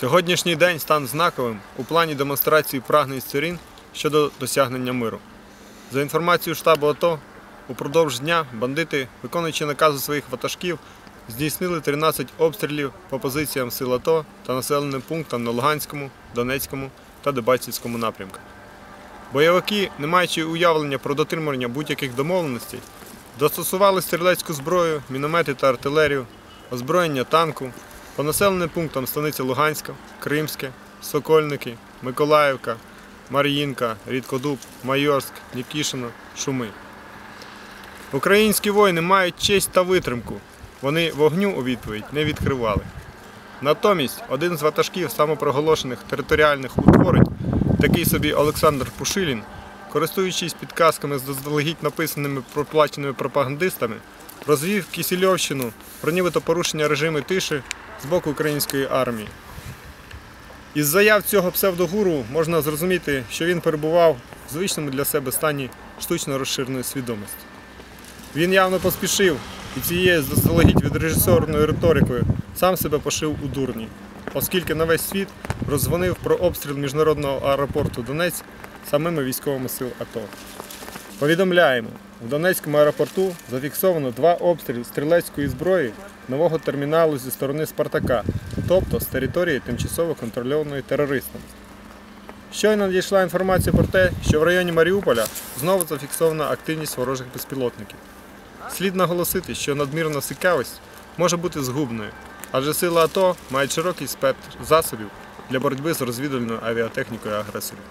Сьогоднішній день стан знаковим у плані демонстрації прагнень сторін щодо досягнення миру. За інформацією штабу АТО, упродовж дня бандити, виконуючи накази своїх ватажків, здійснили 13 обстрілів по позиціям сил АТО та населеним пунктам на Луганському, Донецькому та Дебальцівському напрямках. Бойовики, не маючи уявлення про дотримання будь-яких домовленостей, застосували стрілецьку зброю, міномети та артилерію, озброєння танку по населеним пунктам станиця Луганська, Кримське, Сокольники, Миколаївка, Мар'їнка, Рідкодуб, Майорськ, Нікішино, Шуми. Українські воїни мають честь та витримку. Вони вогню у відповідь не відкривали. Натомість один з ватажків самопроголошених територіальних утворень, такий собі Олександр Пушилін, користуючись підказками з заздалегідь написаними проплаченими пропагандистами, розвів Кісільовщину про нібито порушення режиму тиші з боку української армії. Із заяв цього псевдогуру можна зрозуміти, що він перебував в звичному для себе стані штучно розширеної свідомості. Він явно поспішив і цією заздалегідь відрежисерною риторикою сам себе пошив у дурні, оскільки на весь світ роздзвонив про обстріл міжнародного аеропорту Донець самими військовими сил АТО. Повідомляємо, в Донецькому аеропорту зафіксовано два обстріли стрілецької зброї нового терміналу зі сторони Спартака, тобто з території тимчасово контрольованої терористами. Щойно надійшла інформація про те, що в районі Маріуполя знову зафіксована активність ворожих безпілотників. Слід наголосити, що надмірна цікавість може бути згубною, адже сили АТО мають широкий спектр засобів для боротьби з розвідувальною авіатехнікою агресорів.